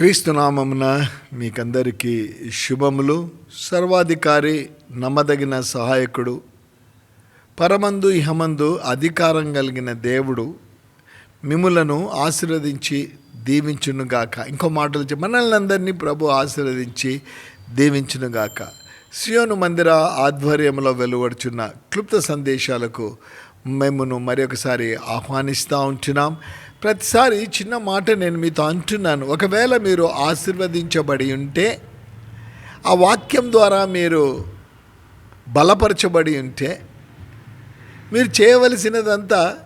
క్రీస్తునామమున మీకందరికీ శుభములు. సర్వాధికారి నమ్మదగిన సహాయకుడు పరమందు ఇహమందు అధికారం కలిగిన దేవుడు మిములను ఆశీర్వదించి దీవించునుగాక. ఇంకో మాటలు చెప్పి మనల్ని అందరినీ ప్రభు ఆశీర్వదించి దీవించునుగాక. సియోను మందిర ఆధ్వర్యంలో వెలువడుచున్న క్లుప్త సందేశాలకు మేమును మరొకసారి ఆహ్వానిస్తూ ఉంటున్నాం. ప్రతిసారి చిన్న మాట నేను మీతో అంటున్నాను. ఒకవేళ మీరు ఆశీర్వదించబడి ఉంటే ఆ వాక్యం ద్వారా మీరు బలపరచబడి ఉంటే మీరు చేయవలసినదంతా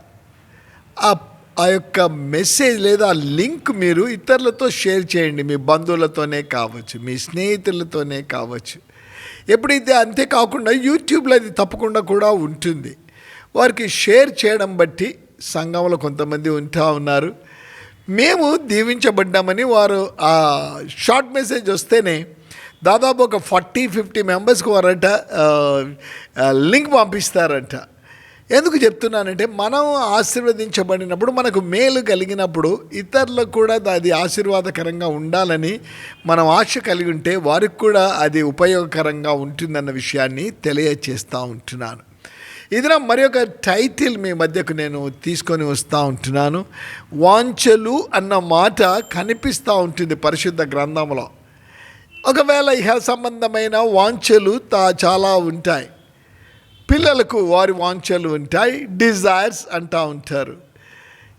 ఆ ఆ యొక్క మెసేజ్ లేదా లింక్ మీరు ఇతరులతో షేర్ చేయండి. మీ బంధువులతోనే కావచ్చు మీ స్నేహితులతోనే కావచ్చు. ఎప్పుడైతే అంతేకాకుండా యూట్యూబ్లో అది తప్పకుండా కూడా ఉంటుంది. వారికి షేర్ చేయడం బట్టి సంఘంలో కొంతమంది ఉంటా ఉన్నారు. మేము దీవించబడ్డామని వారు ఆ షార్ట్ మెసేజ్ వస్తేనే దాదాపు ఒక ఫార్టీ ఫిఫ్టీ మెంబర్స్కి వారట లింక్ పంపిస్తారంట. ఎందుకు చెప్తున్నానంటే మనం ఆశీర్వదించబడినప్పుడు మనకు మేలు కలిగినప్పుడు ఇతరులకు కూడా అది ఆశీర్వాదకరంగా ఉండాలని మనం ఆశ కలిగి ఉంటే వారికి కూడా అది ఉపయోగకరంగా ఉంటుందన్న విషయాన్ని తెలియచేస్తూ ఉంటున్నాను. ఇదిన మరి ఒక టైటిల్ మీ మధ్యకు నేను తీసుకొని వస్తూ ఉంటున్నాను. వాంఛలు అన్న మాట కనిపిస్తూ ఉంటుంది పరిశుద్ధ గ్రంథంలో. ఒకవేళ ఇహ సంబంధమైన వాంఛలు తా చాలా ఉంటాయి. పిల్లలకు వారి వాంఛలు ఉంటాయి డిజైర్స్ అంటూ ఉంటారు.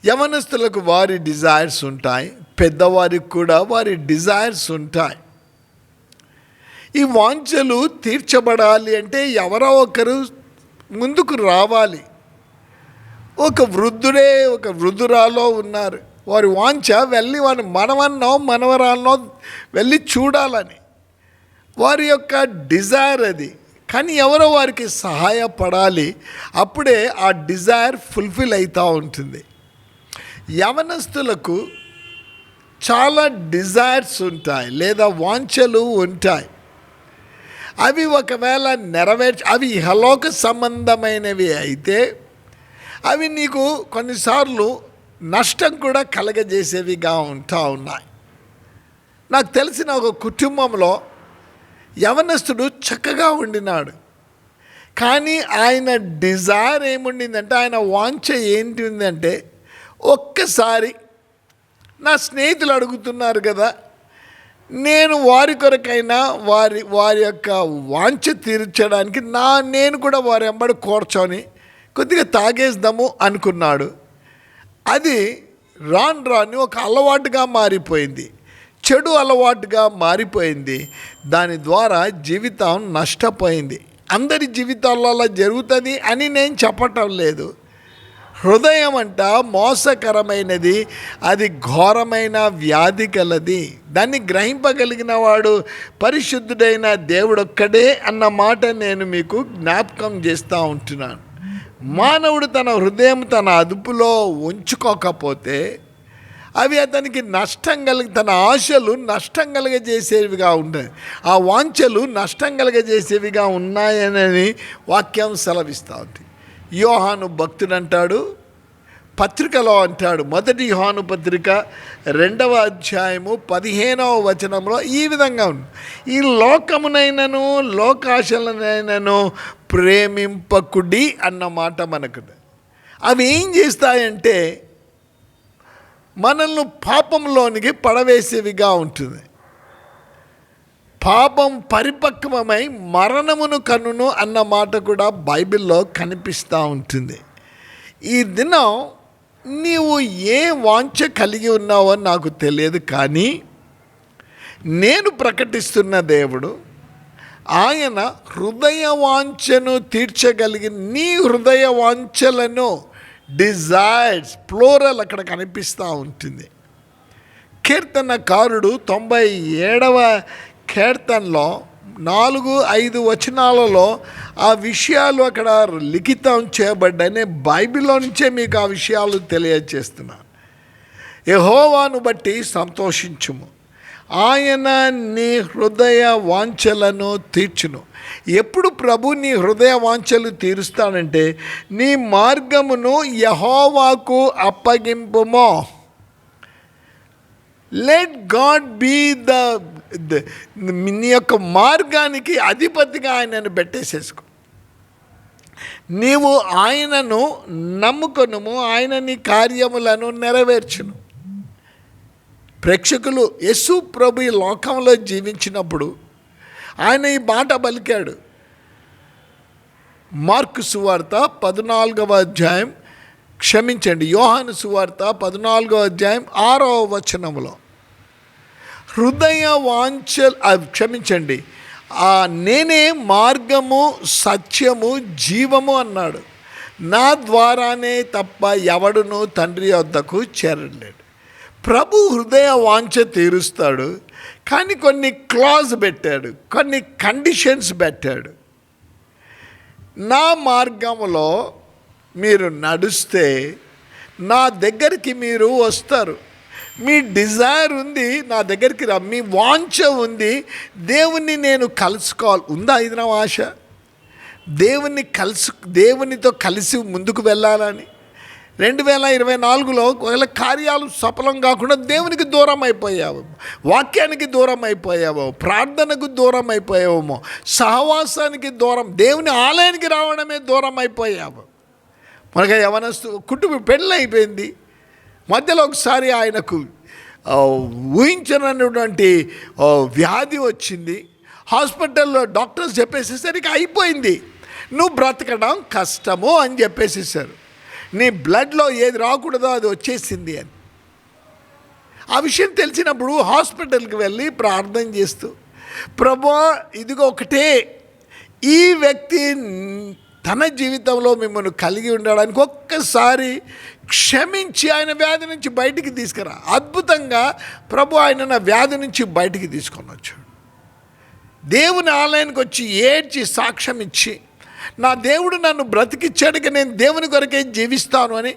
యవనస్తులకు వారి డిజైర్స్ ఉంటాయి పెద్దవారికి కూడా వారి డిజైర్స్ ఉంటాయి. ఈ వాంఛలు తీర్చబడాలి అంటే ఎవరో ఒకరు ముందుకు రావాలి. ఒక వృద్ధుడే ఒక వృద్ధురాలో ఉన్నారు. వారి వాంఛ వెళ్ళి వారి మనవన్నో మనవరాలనో వెళ్ళి చూడాలని. వారి యొక్క డిజైర్ అది. కానీ ఎవరో వారికి సహాయపడాలి. అప్పుడే ఆ డిజైర్ ఫుల్ఫిల్ అవుతూ ఉంటుంది. యవనస్తులకు చాలా డిజైర్స్ ఉంటాయి. లేదా వాంఛలు ఉంటాయి. అవి ఒకవేళ నెరవేర్చ అవి ఇహలోక సంబంధమైనవి అయితే అవి నీకు కొన్నిసార్లు నష్టం కూడా కలగజేసేవిగా ఉంటా ఉన్నాయి. నాకు తెలిసిన ఒక కుటుంబంలో యవనస్తుడు చక్కగా ఉండినాడు. కానీ ఆయన డిజైర్ ఏముండిందంటే ఆయన వాంఛ ఏంటి ఉందంటే ఒక్కసారి నా స్నేహితులు అడుగుతున్నారు కదా నేను వారి కొరకైనా వారి వారి యొక్క వాంఛ తీర్చడానికి నా నేను కూడా వారి వెంబడి కూర్చొని కొద్దిగా తాగేద్దాము అనుకున్నాడు. అది రాను రాని ఒక అలవాటుగా మారిపోయింది. చెడు అలవాటుగా మారిపోయింది. దాని ద్వారా జీవితం నష్టపోయింది. అందరి జీవితాల్లో అలా జరుగుతుంది అని నేను చెప్పటం లేదు. హృదయం అంట మోసకరమైనది అది ఘోరమైన వ్యాధి కలది. దాన్ని గ్రహింపగలిగిన వాడు పరిశుద్ధుడైన దేవుడొక్కడే అన్న మాట నేను మీకు జ్ఞాపకం చేస్తూ ఉంటున్నాను. మానవుడు తన హృదయం తన అదుపులో ఉంచుకోకపోతే అవి అతనికి నష్టం కలిగి తన ఆశలు నష్టం కలగజేసేవిగా ఉన్నాయి ఆ వాంఛలు నష్టం కలగజేసేవిగా ఉన్నాయని వాక్యం సెలవిస్తూ ఉంది. యోహాను భక్తుడు అంటాడు పత్రికలో అంటాడు. మొదటి యోహాను పత్రిక రెండవ అధ్యాయము పదిహేనవ వచనంలో ఈ విధంగా ఉంది. ఈ లోకమునైనను లోకాశలనైనను ప్రేమింపకుడి అన్న మాట మనకు అవి ఏం చేస్తాయంటే మనల్ని పాపంలోనికి పడవేసేవిగా ఉంటుంది. పాపం పరిపక్వమై మరణమును కనును అన్న మాట కూడా బైబిల్లో కనిపిస్తూ ఉంటుంది. ఈ దినం నీవు ఏ వాంఛ కలిగి ఉన్నావో నాకు తెలియదు కానీ నేను ప్రకటిస్తున్న దేవుడు ఆయన హృదయ వాంఛను తీర్చగలిగి నీ హృదయ వాంఛలను డిజైర్స్ ప్లోరల్ అక్కడ కనిపిస్తూ ఉంటుంది. కీర్తనకారుడు తొంభై ఏడవ కీర్తనలో నాలుగు ఐదు వచనాలలో ఆ విషయాలు అక్కడ లిఖితం చేయబడ్డాయని బైబిల్లో నుంచే మీకు ఆ విషయాలు తెలియజేస్తున్నాను యహోవాను బట్టి సంతోషించుము. ఆయన నీ హృదయ వాంఛలను తీర్చును. ఎప్పుడు ప్రభు నీ హృదయ వాంఛలు తీరుస్తాడంటే నీ మార్గమును యహోవాకు అప్పగింపుమో. లెట్ గాడ్ బీ ద నీ యొక్క మార్గానికి అధిపతిగా ఆయనను పెట్టేసేసుకో. నీవు ఆయనను నమ్ముకొనుము ఆయన నీ కార్యములను నెరవేర్చును. ప్రేక్షకులు యశు ప్రభు ఈ లోకంలో జీవించినప్పుడు ఆయన ఈ మాట పలికాడు. మార్కు సువార్త పద్నాలుగవ అధ్యాయం క్షమించండి యోహాను సువార్త పద్నాలుగవ అధ్యాయం ఆరవ వచనములో. హృదయ వాంఛ క్షమించండి. ఆ నేనే మార్గము సత్యము జీవము అన్నాడు. నా ద్వారానే తప్ప ఎవడును తండ్రి వద్దకు చేరలేడు. ప్రభు హృదయ వాంఛ తీరుస్తాడు కానీ కొన్ని క్లాజ్ పెట్టాడు కొన్ని కండిషన్స్ పెట్టాడు. నా మార్గంలో మీరు నడుస్తే నా దగ్గరికి మీరు వస్తారు. మీ డిజైర్ ఉంది నా దగ్గరికి రా. మీ వాంఛ ఉంది. దేవుణ్ణి నేను కలుసుకోవాలి. ఉందా ఇది నా ఆశ? దేవుణ్ణి కలుసు దేవునితో కలిసి ముందుకు వెళ్ళాలని. రెండు వేల ఇరవై నాలుగులో ఒకవేళ కార్యాలు సఫలం కాకుండా దేవునికి దూరం అయిపోయావు. వాక్యానికి దూరం అయిపోయావో. ప్రార్థనకు దూరం అయిపోయావేమో సహవాసానికి దూరం దేవుని ఆలయానికి రావడమే దూరం అయిపోయావు. మనకి యవనస్తు కుటుంబం పెళ్ళి అయిపోయింది. మధ్యలో ఒకసారి ఆయనకు ఊహించనటువంటి వ్యాధి వచ్చింది. హాస్పిటల్లో డాక్టర్స్ చెప్పేసేసరికి అయిపోయింది. నువ్వు బ్రతకడం కష్టము అని చెప్పేసేసారు. నీ బ్లడ్లో ఏది రాకూడదో అది వచ్చేసింది అని. ఆ విషయం తెలిసినప్పుడు హాస్పిటల్కి వెళ్ళి ప్రార్థన చేస్తూ ప్రభా ఇదిగో ఒకటే. ఈ వ్యక్తి తన జీవితంలో మిమ్మల్ని కలిగి ఉండడానికి ఒక్కసారి క్షమించి ఆయన వ్యాధి నుంచి బయటికి తీసుకురా. అద్భుతంగా ప్రభు ఆయన నా వ్యాధి నుంచి బయటికి తీసుకొని వచ్చాడు. దేవుని ఆలయానికి వచ్చి ఏడ్చి సాక్ష్యం ఇచ్చి నా దేవుడు నన్ను బ్రతికిచ్చాడుకి నేను దేవుని కొరకే జీవిస్తాను అని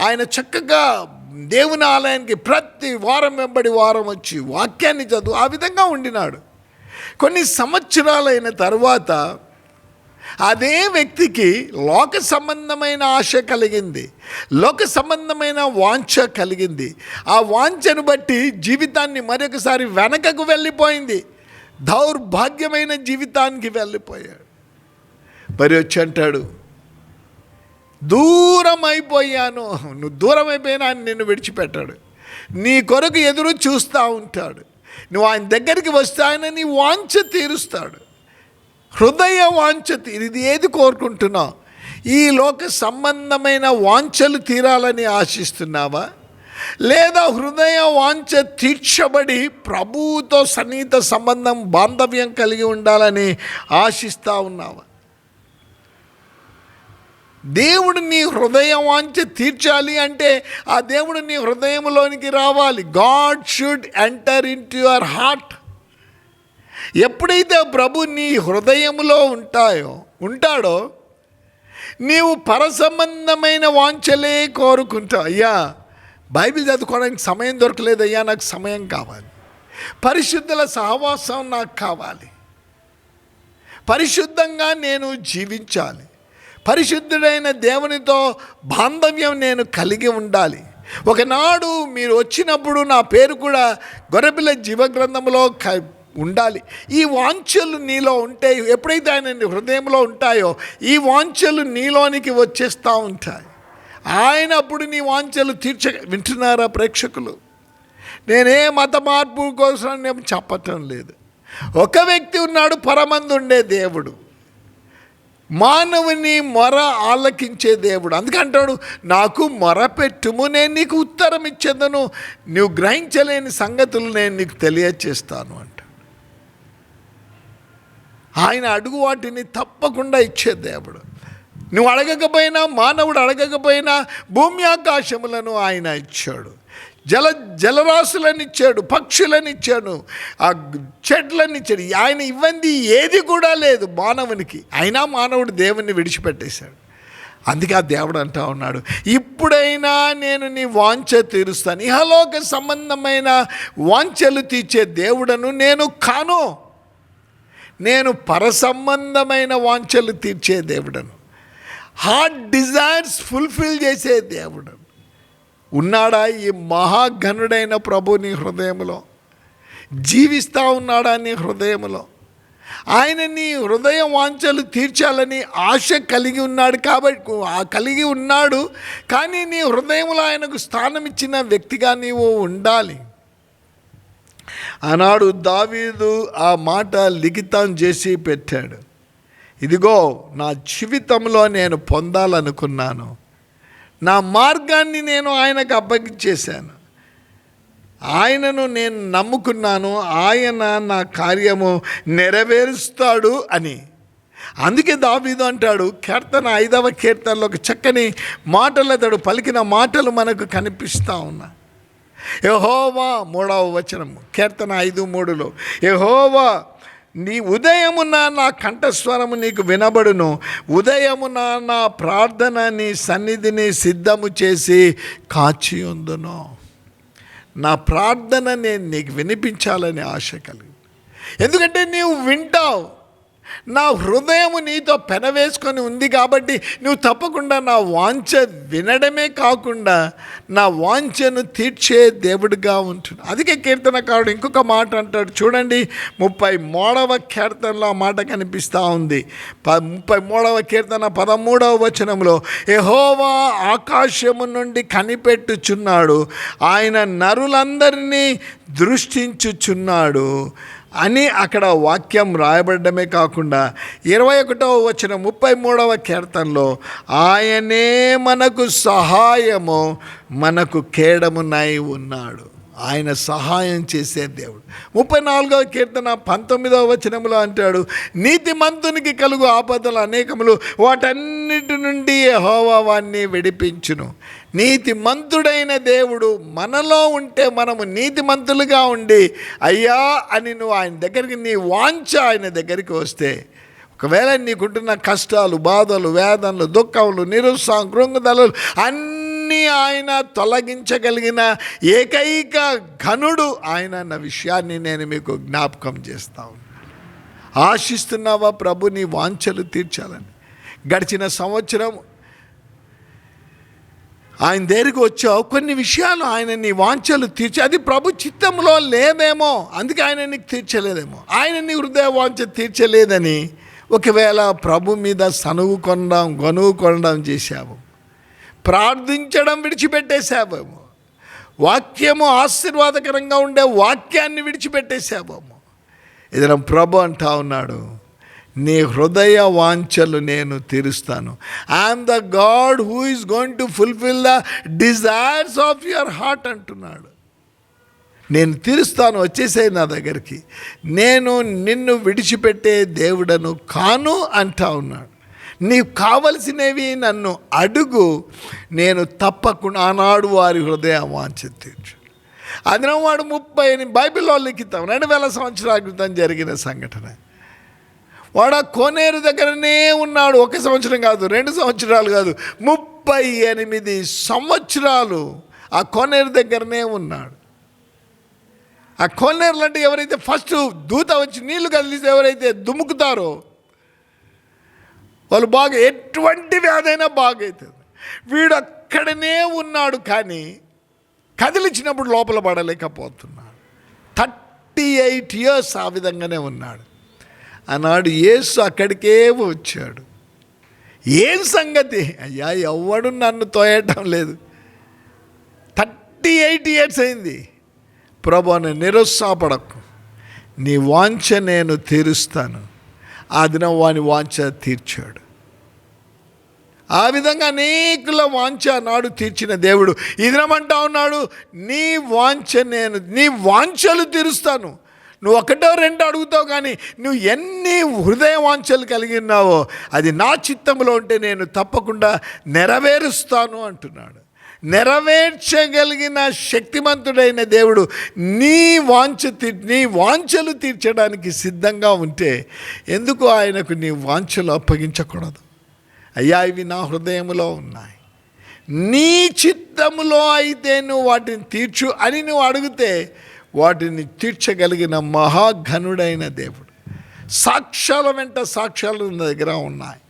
ఆయన చక్కగా దేవుని ఆలయానికి ప్రతి వారం వెంబడి వారం వచ్చి వాక్యాన్ని చదువు ఆ విధంగా ఉండినాడు. కొన్ని సంవత్సరాలైన తర్వాత అదే వ్యక్తికి లోక సంబంధమైన ఆశ కలిగింది లోక సంబంధమైన వాంఛ కలిగింది. ఆ వాంఛను బట్టి జీవితాన్ని మరొకసారి వెనకకు వెళ్ళిపోయింది. దౌర్భాగ్యమైన జీవితానికి వెళ్ళిపోయాడు. మరి వచ్చి అంటాడు దూరం అయిపోయాను. నువ్వు దూరం అయిపోయినా ఆయన నిన్ను విడిచిపెట్టాడు. నీ కొరకు ఎదురు చూస్తూ ఉంటాడు. నువ్వు ఆయన దగ్గరికి వస్తే ఆయన నీ వాంఛ తీరుస్తాడు. హృదయ వాంఛ ఇది ఏది కోరుకుంటున్నావు ఈ లోక సంబంధమైన వాంఛలు తీరాలని ఆశిస్తున్నావా? లేదా హృదయ వాంఛ తీర్చబడి ప్రభువుతో సన్నిహిత సంబంధం బాంధవ్యం కలిగి ఉండాలని ఆశిస్తూ ఉన్నావా? దేవుడు నీ హృదయ వాంఛ తీర్చాలి అంటే ఆ దేవుడు నీ హృదయంలోనికి రావాలి. God should enter into your heart. ఎప్పుడైతే ప్రభు నీ హృదయంలో ఉంటాయో ఉంటాడో నీవు పరసంబంధమైన వాంఛలే కోరుకుంటావు. అయ్యా బైబిల్ చదువుకోవడానికి సమయం దొరకలేదు. అయ్యా నాకు సమయం కావాలి. పరిశుద్ధుల సహవాసం నాకు కావాలి. పరిశుద్ధంగా నేను జీవించాలి. పరిశుద్ధుడైన దేవునితో బాంధవ్యం నేను కలిగి ఉండాలి. ఒకనాడు మీరు వచ్చినప్పుడు నా పేరు కూడా గొర్రెపిల్ల జీవగ్రంథంలో ఉండాలి. ఈ వాంఛలు నీలో ఉంటే ఎప్పుడైతే ఆయన నీ హృదయంలో ఉంటాయో ఈ వాంఛలు నీలోనికి వచ్చేస్తూ ఉంటాయి. ఆయన అప్పుడు నీ వాంఛలు తీర్చ వింటున్నారా ప్రేక్షకులు? నేనే మత మార్పు కోసం నేను చెప్పటం లేదు. ఒక వ్యక్తి ఉన్నాడు పరమందు ఉండే దేవుడు. మానవుని మొర ఆలకించే దేవుడు. అందుకంటాడు నాకు మొర పెట్టుము నేను నీకు ఉత్తరం ఇచ్చేదను. నువ్వు గ్రహించలేని సంగతులు నేను నీకు తెలియచేస్తాను అంట ఆయన అడుగు వాటిని తప్పకుండా ఇచ్చే దేవుడు. నువ్వు అడగకపోయినా మానవుడు అడగకపోయినా భూమి ఆకాశములను ఆయన ఇచ్చాడు. జల జలరాశులనిచ్చాడు పక్షులనిచ్చాడు ఆ చెట్లనిచ్చాడు ఆయన ఇవ్వంది ఏది కూడా లేదు మానవునికి. అయినా మానవుడు దేవుణ్ణి విడిచిపెట్టేశాడు. అందుకే ఆ దేవుడు అంటా ఉన్నాడు ఇప్పుడైనా నేను నీ వాంఛ తీరుస్తాను. ఇహలోక సంబంధమైన వాంఛలు తీర్చే దేవుడను నేను కాను. నేను పరసంబంధమైన వాంఛలు తీర్చే దేవుడను. హార్ట్ డిజైర్స్ ఫుల్ఫిల్ చేసే దేవుడను. ఉన్నాడా ఈ మహాఘనుడైన ప్రభు నీ హృదయంలో జీవిస్తూ ఉన్నాడా నీ హృదయంలో ఆయన నీ హృదయ వాంఛలు తీర్చాలని ఆశ కలిగి ఉన్నాడు కాబట్టి ఆ కలిగి ఉన్నాడు కానీ నీ హృదయంలో ఆయనకు స్థానం ఇచ్చిన వ్యక్తిగా నీవు ఉండాలి. ఆనాడు దావీదు ఆ మాట లిఖితం చేసి పెట్టాడు. ఇదిగో నా జీవితంలో నేను పొందాలనుకున్నాను. నా మార్గాన్ని నేను ఆయనకు అప్పగించేశాను. ఆయనను నేను నమ్ముకున్నాను. ఆయన నా కార్యము నెరవేరుస్తాడు అని. అందుకే దావీదు అంటాడు కీర్తన ఐదవ కీర్తనలో ఒక చక్కని మాటలు అతడు పలికిన మాటలు మనకు కనిపిస్తూ ఉన్నాయి యహోవా మూడవ వచనము. కీర్తన ఐదు మూడులో యహోవా నీ ఉదయమున నా కంఠస్వరము నీకు వినబడును. ఉదయమున నా ప్రార్థన నీ సన్నిధిని సిద్ధము చేసి కాచి ఉందును నా ప్రార్థన నేను నీకు వినిపించాలని ఆశ కలిగి. ఎందుకంటే నీవు వింటావు. నా హృదయం నీతో పెనవేసుకొని ఉంది కాబట్టి నువ్వు తప్పకుండా నా వాంఛ వినడమే కాకుండా నా వాంఛను తీర్చే దేవుడిగా ఉంటుంది అందుకే కీర్తనకారుడు ఇంకొక మాట అంటాడు. చూడండి ముప్పై మూడవ కీర్తనలో ఆ మాట కనిపిస్తూ ఉంది. ప ముప్పై మూడవ కీర్తన పదమూడవ వచనంలో ఎహోవా ఆకాశము నుండి కనిపెట్టుచున్నాడు. ఆయన నరులందరినీ దృష్టించుచున్నాడు. అని అక్కడ వాక్యం రాయబడమే కాకుండా ఇరవై ఒకటవ వచ్చిన ముప్పై మూడవ కీర్తనలో ఆయనే మనకు సహాయము మనకు కేడమునై ఉన్నాడు. ఆయన సహాయం చేసే దేవుడు. ముప్పై నాలుగవ కీర్తన పంతొమ్మిదవ వచనములో అంటాడు నీతి మంతునికి కలుగు ఆపదలు అనేకములు వాటన్నిటి నుండి హోవా వాణ్ణి విడిపించును. నీతిమంతుడైన దేవుడు మనలో ఉంటే మనము నీతిమంతులుగా ఉండి అయ్యా అని నువ్వు ఆయన దగ్గరికి నీ వాంఛ ఆయన దగ్గరికి వస్తే ఒకవేళ నీకుంటున్న కష్టాలు బాధలు వేదనలు దుఃఖములు నిరుత్సాహం కృంగుదలు అన్నీ ఆయన తొలగించగలిగిన ఏకైక ఘనుడు ఆయన అన్న విషయాన్ని నేను మీకు జ్ఞాపకం చేస్తాను ఆశిస్తున్నావా ప్రభు నీ వాంఛలు తీర్చాలని? గడిచిన సంవత్సరం ఆయన దగ్గరికి వచ్చావు కొన్ని విషయాలు ఆయన నీ వాంఛలు తీర్చి అది ప్రభు చిత్తంలో లేదేమో అందుకే ఆయన నీకు తీర్చలేదేమో. ఆయన నీ హృదయ వాంఛ తీర్చలేదని ఒకవేళ ప్రభు మీద సనువు కొనడం గనువు కొనడం చేశావు ప్రార్థించడం విడిచిపెట్టేశావేమో వాక్యము ఆశీర్వాదకరంగా ఉండే వాక్యాన్ని విడిచిపెట్టేశావేమో. ఏదైనా ప్రభు అంటా ఉన్నాడు నీ హృదయ వాంఛలు నేను తీరుస్తాను. I'm the God who is going to fulfil the desires of your heart అంటున్నాడు. నేను తీరుస్తాను వచ్చేసాయి నా దగ్గరికి. నేను నిన్ను విడిచిపెట్టే దేవుడను కాను అంటా ఉన్నాడు. నీకు కావలసినవి నన్ను అడుగు నేను తప్పకుండా ఆనాడు వారి హృదయ వాంఛ తీర్చు. అదినవాడు ముప్పై బైబిల్లో లిఖితం రెండు వేల సంవత్సరాల క్రితం జరిగిన సంఘటన. వాడు ఆ కోనేరు దగ్గరనే ఉన్నాడు. ఒక సంవత్సరం కాదు రెండు సంవత్సరాలు కాదు ముప్పై ఎనిమిది సంవత్సరాలు ఆ కోనేరు దగ్గరనే ఉన్నాడు. ఆ కోనేరులు అంటే ఎవరైతే ఫస్ట్ దూత వచ్చి నీళ్ళు కదిలిస్తే ఎవరైతే దుముకుతారో వాళ్ళు బాగా ఎటువంటి వ్యాధైనా బాగవుతుంది వీడు అక్కడనే ఉన్నాడు కానీ కదిలిచ్చినప్పుడు లోపల పడలేకపోతున్నాడు. థర్టీ ఎయిట్ ఇయర్స్ ఆ విధంగానే ఉన్నాడు. ఆనాడు యేసు అక్కడికే వచ్చాడు. ఏం సంగతి? అయ్యా ఎవడు నన్ను తోయటం లేదు. థర్టీ ఎయిట్ ఇయర్స్ అయింది. ప్రభుని నిరుత్సాహపడకు. నీ వాంఛ నేను తీరుస్తాను. ఆ దినం వాని వాంఛ తీర్చాడు. ఆ విధంగా అనేకుల వాంఛ నాడు తీర్చిన దేవుడు ఈ దినమంటా ఉన్నాడు నీ వాంఛ నేను నీ వాంఛలు తీరుస్తాను. నువ్వు ఒకటో రెండో అడుగుతావు కానీ నువ్వు ఎన్ని హృదయ వాంఛలు కలిగి ఉన్నావో అది నా చిత్తంలో ఉంటే నేను తప్పకుండా నెరవేరుస్తాను అంటున్నాడు. నెరవేర్చగలిగిన శక్తిమంతుడైన దేవుడు నీ వాంఛ తీ నీ వాంఛలు తీర్చడానికి సిద్ధంగా ఉంటే ఎందుకు ఆయనకు నీ వాంఛలు అప్పగించకూడదు? అయ్యా ఇవి నా హృదయంలో ఉన్నాయి. నీ చిత్తములో అయితే నువ్వు వాటిని తీర్చు అని నువ్వు అడిగితే వాటిని తీర్చగలిగిన మహాఘనుడైన దేవుడు. సాక్ష్యాల వెంట సాక్ష్యాలు నా దగ్గర ఉన్నాయి.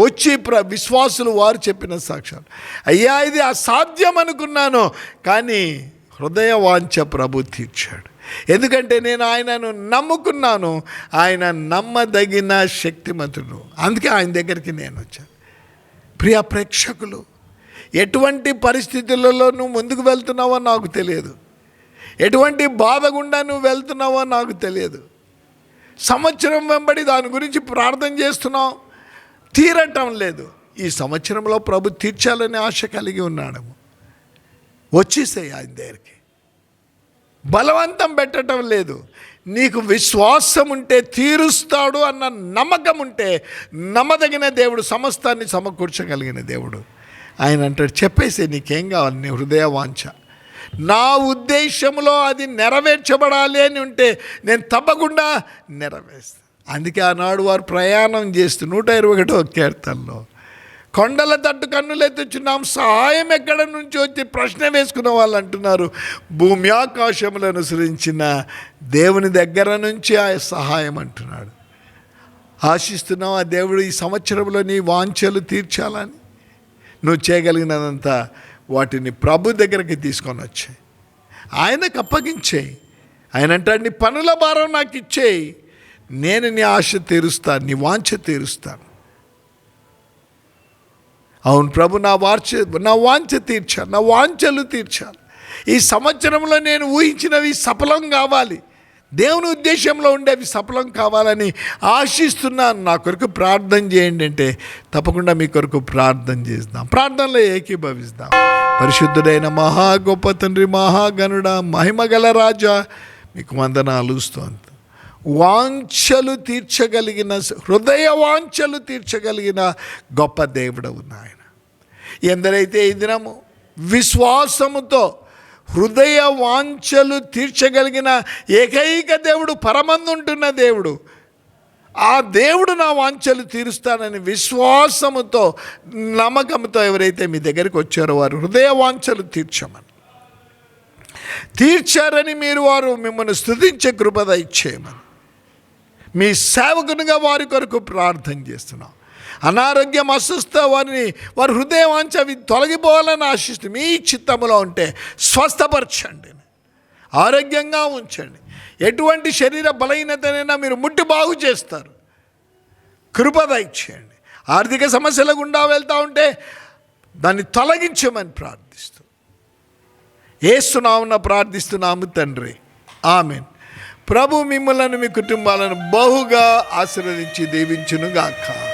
వచ్చి ప్ర విశ్వాసులు వారు చెప్పిన సాక్ష్యాలు. అయ్యా ఇది అసాధ్యం అనుకున్నాను కానీ హృదయ వాంఛ ప్రభు తీర్చాడు. ఎందుకంటే నేను ఆయనను నమ్ముకున్నాను ఆయన నమ్మదగిన శక్తిమంతుడు. అందుకే ఆయన దగ్గరికి నేను వచ్చాను. ప్రియ ప్రేక్షకులు ఎటువంటి పరిస్థితులలో నువ్వు ముందుకు వెళ్తున్నావో నాకు తెలియదు. ఎటువంటి బాధ గుండా నువ్వు వెళ్తున్నావో నాకు తెలియదు. సంవత్సరం వెంబడి దాని గురించి ప్రార్థన చేస్తున్నావు. తీరటం లేదు. ఈ సంవత్సరంలో ప్రభు తీర్చాలనే ఆశ కలిగి ఉన్నాడు. వచ్చేసాయి ఆయన దగ్గరికి. బలవంతం పెట్టడం లేదు. నీకు విశ్వాసం ఉంటే తీరుస్తాడు అన్న నమ్మకం ఉంటే నమ్మదగిన దేవుడు సమస్తాన్ని సమకూర్చగలిగిన దేవుడు. ఆయన అంటాడు చెప్పేసి నీకేం కావాలి? నీ హృదయ వాంఛ. నా ఉద్దేశంలో అది నెరవేర్చబడాలి అని ఉంటే నేను తప్పకుండా నెరవేర్స్తాను అందుకే ఆనాడు వారు ప్రయాణం చేస్తూ నూట ఇరవై ఒకటో కీర్తనలో కొండల తట్టు కన్నులెత్తుచున్నాం సహాయం ఎక్కడ నుంచి వచ్చి ప్రశ్న వేసుకున్న వాళ్ళు అంటున్నారు భూమి ఆకాశములను అనుసరించిన దేవుని దగ్గర నుంచి ఆ సహాయం అంటున్నాడు. ఆశిస్తున్నావు ఆ దేవుడు ఈ సంవత్సరంలో నీ వాంఛలు తీర్చాలని? నువ్వు చేయగలిగినదంతా వాటిని ప్రభు దగ్గరికి తీసుకొని వచ్చాయి ఆయనకు అప్పగించేయి ఆయన అంటాడు నీ పనుల భారం నాకు ఇచ్చేయి నేను నీ ఆశ తీరుస్తాను నీ వాంఛ తీరుస్తాను. అవును ప్రభు నా వార్చ నా వాంఛ తీర్చాను నా వాంఛలు తీర్చాను ఈ సంవత్సరంలో నేను ఊహించినవి సఫలం కావాలి. దేవుని ఉద్దేశంలో ఉండేవి సఫలం కావాలని ఆశిస్తున్నాను నా కొరకు ప్రార్థన చేయండి అంటే తప్పకుండా మీ కొరకు ప్రార్థన చేద్దాం ప్రార్థనలో ఏకీభవిస్తాం. పరిశుద్ధుడైన మహా గొప్ప తండ్రి మహాగనుడ మహిమగల రాజా మీకు వందనాలు స్తోంత వాంఛలు తీర్చగలిగిన హృదయ వాంఛలు తీర్చగలిగిన గొప్ప దేవుడవు నాయన. ఎందరైతే ఈ దినము విశ్వాసముతో హృదయ వాంఛలు తీర్చగలిగిన ఏకైక దేవుడు పరమందుంటున్న దేవుడు. ఆ దేవుడు నా వాంఛలు తీరుస్తానని విశ్వాసముతో నమ్మకంతో ఎవరైతే మీ దగ్గరికి వచ్చారో వారు హృదయ వాంఛలు తీర్చమని. తీర్చారని మీరు వారు మిమ్మల్ని స్థుతించే కృపద ఇచ్చేయమని. మీ సేవకునిగా వారి కొరకు ప్రార్థన చేస్తున్నాం. అనారోగ్యం అస్వస్థ వారిని వారి హృదయం వాంఛ అవి తొలగిపోవాలని ఆశిస్తూ మీ చిత్తములో ఉంటే స్వస్థపరచండి. ఆరోగ్యంగా ఉంచండి. ఎటువంటి శరీర బలహీనతనైనా మీరు ముట్టి బాగు చేస్తారు. కృపద ఇచ్చేయండి ఆర్థిక సమస్యల గుండా వెళ్తూ ఉంటే దాన్ని తొలగించమని ప్రార్థిస్తూ. ఏస్తున్నామన్న ప్రార్థిస్తున్నాము తండ్రి. ఆమెన్. ప్రభు మిమ్మలను మీ కుటుంబాలను బహుగా ఆశీర్వదించి దీవించునుగాక.